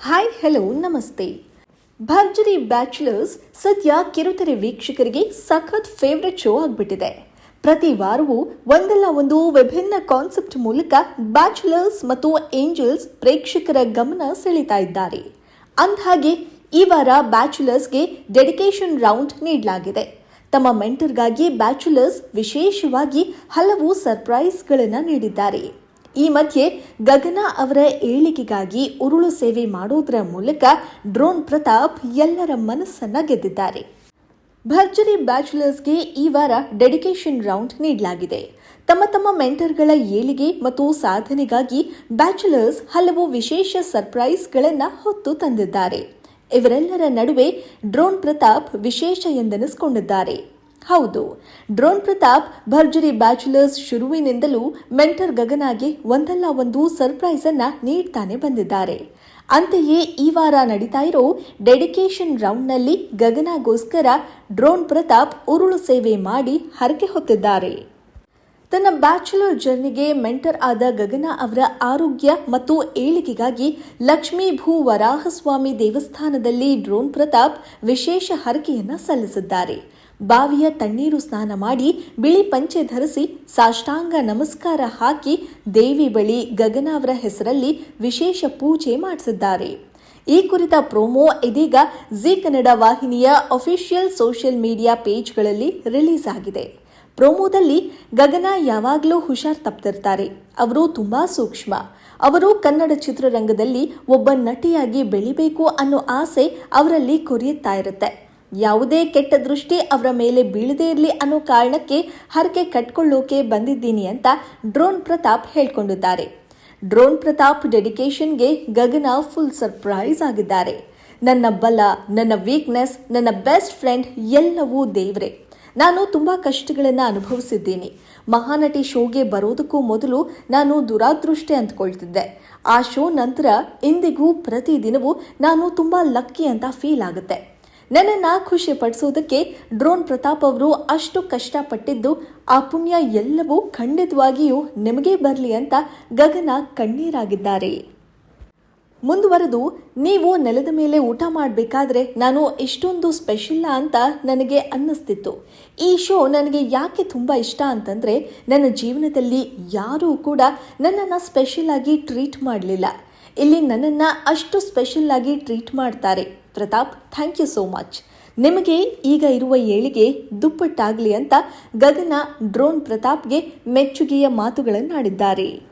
Hi hello ನಮಸ್ತೆ ಭರ್ಜರಿ bachelors ಸದ್ಯ ಕಿರುತೆರೆ ವೀಕ್ಷಕರಿಗೆ ಸಖತ್ ಫೇವ್ರೆಟ್ ಶೋ ಆಗಿಬಿಟ್ಟಿದೆ ಪ್ರತಿ ವಾರವೂ ಒಂದಲ್ಲ ಒಂದು ವಿಭಿನ್ನ ಕಾನ್ಸೆಪ್ಟ್ ಮೂಲಕ ಬ್ಯಾಚುಲರ್ಸ್ ಮತ್ತು ಏಂಜಲ್ಸ್ ಪ್ರೇಕ್ಷಕರ ಗಮನ ಸೆಳೀತಾ ಇದ್ದಾರೆ ಅಂದಹಾಗೆ ಈ ವಾರ ಬ್ಯಾಚುಲರ್ಸ್ಗೆ ಡೆಡಿಕೇಶನ್ ರೌಂಡ್ ನೀಡಲಾಗಿದೆ ತಮ್ಮ ಮೆಂಟರ್ಗಾಗಿ ಬ್ಯಾಚುಲರ್ಸ್ ವಿಶೇಷವಾಗಿ ಹಲವು ಸರ್ಪ್ರೈಸ್ಗಳನ್ನು ನೀಡಿದ್ದಾರೆ ಈ ಮಧ್ಯೆ ಗಗನ ಅವರ ಏಳಿಗೆಗಾಗಿ ಉರುಳು ಸೇವೆ ಮಾಡುವುದರ ಮೂಲಕ ಡ್ರೋನ್ ಪ್ರತಾಪ್ ಎಲ್ಲರ ಮನಸ್ಸನ್ನ ಗೆದ್ದಿದ್ದಾರೆ. ಭರ್ಜರಿ ಬ್ಯಾಚುಲರ್ಸ್ಗೆ ಈ ವಾರ ಡೆಡಿಕೇಶನ್ ರೌಂಡ್ ನೀಡಲಾಗಿದೆ. ತಮ್ಮ ತಮ್ಮ ಮೆಂಟರ್ಗಳ ಏಳಿಗೆ ಮತ್ತು ಸಾಧನೆಗಾಗಿ ಬ್ಯಾಚುಲರ್ಸ್ ಹಲವು ವಿಶೇಷ ಸರ್ಪ್ರೈಸ್ಗಳನ್ನು ಹೊತ್ತು ತಂದಿದ್ದಾರೆ. ಇವರೆಲ್ಲರ ನಡುವೆ ಡ್ರೋನ್ ಪ್ರತಾಪ್ ವಿಶೇಷ ಎಂದೆನಿಸಿಕೊಂಡಿದ್ದಾರೆ. ಹೌದು. ಡ್ರೋನ್ ಪ್ರತಾಪ್ ಭರ್ಜರಿ ಬ್ಯಾಚುಲರ್ಸ್ ಶುರುವಿನಿಂದಲೂ ಮೆಂಟರ್ ಗಗನಾಗೆ ಒಂದಲ್ಲ ಒಂದು ಸರ್ಪ್ರೈಸ್ ಅನ್ನ ನೀಡ್ತಾನೆ ಬಂದಿದ್ದಾರೆ. ಅಂತೆಯೇ ಈ ವಾರ ನಡೀತಾ ಇರೋ ಡೆಡಿಕೇಶನ್ ರೌಂಡ್ನಲ್ಲಿ ಗಗನಗೋಸ್ಕರ ಡ್ರೋನ್ ಪ್ರತಾಪ್ ಉರುಳು ಸೇವೆ ಮಾಡಿ ಹರಕೆ ಹೊತ್ತಿದ್ದಾರೆ. ತನ್ನ ಬ್ಯಾಚುಲರ್ ಜರ್ನಿಗೆ ಮೆಂಟರ್ ಆದ ಗಗನ ಅವರ ಆರೋಗ್ಯ ಮತ್ತು ಏಳಿಗೆಗಾಗಿ ಲಕ್ಷ್ಮೀ ಭೂ ವರಾಹಸ್ವಾಮಿ ದೇವಸ್ಥಾನದಲ್ಲಿ ಡ್ರೋನ್ ಪ್ರತಾಪ್ ವಿಶೇಷ ಹರಕೆಯನ್ನು ಸಲ್ಲಿಸಿದ್ದಾರೆ. ಬಾವಿಯ ತಣ್ಣೀರು ಸ್ನಾನ ಮಾಡಿ ಬಿಳಿ ಪಂಚೆ ಧರಿಸಿ ಸಾಷ್ಟಾಂಗ ನಮಸ್ಕಾರ ಹಾಕಿ ದೇವಿ ಬಳಿ ಗಗನ ಅವರ ಹೆಸರಲ್ಲಿ ವಿಶೇಷ ಪೂಜೆ ಮಾಡಿಸಿದ್ದಾರೆ. ಈ ಕುರಿತ ಪ್ರೋಮೋ ಇದೀಗ ಜಿ ಕನ್ನಡ ವಾಹಿನಿಯ ಅಫಿಷಿಯಲ್ ಸೋಷಿಯಲ್ ಮೀಡಿಯಾ ಪೇಜ್ಗಳಲ್ಲಿ ರಿಲೀಸ್ ಆಗಿದೆ. ಪ್ರೋಮೋದಲ್ಲಿ ಗಗನ ಯಾವಾಗಲೂ ಹುಷಾರ್ ತಪ್ತಿರ್ತಾರೆ. ಅವರು ತುಂಬಾ ಸೂಕ್ಷ್ಮ. ಅವರು ಕನ್ನಡ ಚಿತ್ರರಂಗದಲ್ಲಿ ಒಬ್ಬ ನಟಿಯಾಗಿ ಬೆಳಿಬೇಕು ಅನ್ನೋ ಆಸೆ ಅವರಲ್ಲಿ ಕೊರಿಯುತ್ತಾ ಇರುತ್ತೆ. ಯಾವುದೇ ಕೆಟ್ಟ ದೃಷ್ಟಿ ಅವರ ಮೇಲೆ ಬೀಳದೇ ಇರಲಿ ಅನ್ನೋ ಕಾರಣಕ್ಕೆ ಹರಕೆ ಕಟ್ಕೊಳ್ಳೋಕೆ ಬಂದಿದ್ದೀನಿ ಅಂತ ಡ್ರೋನ್ ಪ್ರತಾಪ್ ಹೇಳ್ಕೊಂಡಿದ್ದಾರೆ. ಡ್ರೋನ್ ಪ್ರತಾಪ್ ಡೆಡಿಕೇಶನ್ಗೆ ಗಗನ ಫುಲ್ ಸರ್ಪ್ರೈಸ್ ಆಗಿದ್ದಾರೆ. ನನ್ನ ಬಲ, ನನ್ನ ವೀಕ್ನೆಸ್ ನನ್ನ ಬೆಸ್ಟ್ ಫ್ರೆಂಡ್ ಎಲ್ಲವೂ ದೇವ್ರೆ. ನಾನು ತುಂಬ ಕಷ್ಟಗಳನ್ನು ಅನುಭವಿಸಿದ್ದೀನಿ. ಮಹಾನಟಿ ಶೋಗೆ ಬರೋದಕ್ಕೂ ಮೊದಲು ನಾನು ದುರಾದೃಷ್ಟೆ ಅಂದ್ಕೊಳ್ತಿದ್ದೆ. ಆ ಶೋ ನಂತರ ಇಂದಿಗೂ ಪ್ರತಿದಿನವೂ ನಾನು ತುಂಬ ಲಕ್ಕಿ ಅಂತ ಫೀಲ್ ಆಗುತ್ತೆ. ನನ್ನನ್ನು ಖುಷಿ ಪಡಿಸೋದಕ್ಕೆ ಡ್ರೋನ್ ಪ್ರತಾಪ್ ಅವರು ಅಷ್ಟು ಕಷ್ಟಪಟ್ಟಿದ್ದು ಆ ಪುಣ್ಯ ಎಲ್ಲವೂ ಖಂಡಿತವಾಗಿಯೂ ನಿಮಗೆ ಬರಲಿ ಅಂತ ಗಗನ ಕಣ್ಣೀರಾಗಿದ್ದಾರೆ. ಮುಂದುವರೆದು, ನೀವು ನೆಲದ ಮೇಲೆ ಊಟ ಮಾಡಬೇಕಾದ್ರೆ ನಾನು ಇಷ್ಟೊಂದು ಸ್ಪೆಷಲ್ಲ ಅಂತ ನನಗೆ ಅನ್ನಿಸ್ತಿತ್ತು. ಈ ಶೋ ನನಗೆ ಯಾಕೆ ತುಂಬ ಇಷ್ಟ ಅಂತಂದರೆ, ನನ್ನ ಜೀವನದಲ್ಲಿ ಯಾರೂ ಕೂಡ ನನ್ನನ್ನು ಸ್ಪೆಷಲ್ ಆಗಿ ಟ್ರೀಟ್ ಮಾಡಲಿಲ್ಲ. ಇಲ್ಲಿ ನನ್ನನ್ನು ಅಷ್ಟು ಸ್ಪೆಷಲ್ ಆಗಿ ಟ್ರೀಟ್ ಮಾಡ್ತಾರೆ. Pratap, thank you so much. ನಿಮಗೆ ಈಗ ಇರುವ ಏಳಿಗೆ ದುಪ್ಪಟ್ಟಾಗಲಿ ಅಂತ ಗಗನ ಡ್ರೋನ್ ಪ್ರತಾಪ್ಗೆ ಮೆಚ್ಚುಗೆಯ ಮಾತುಗಳನ್ನಾಡಿದ್ದಾರೆ.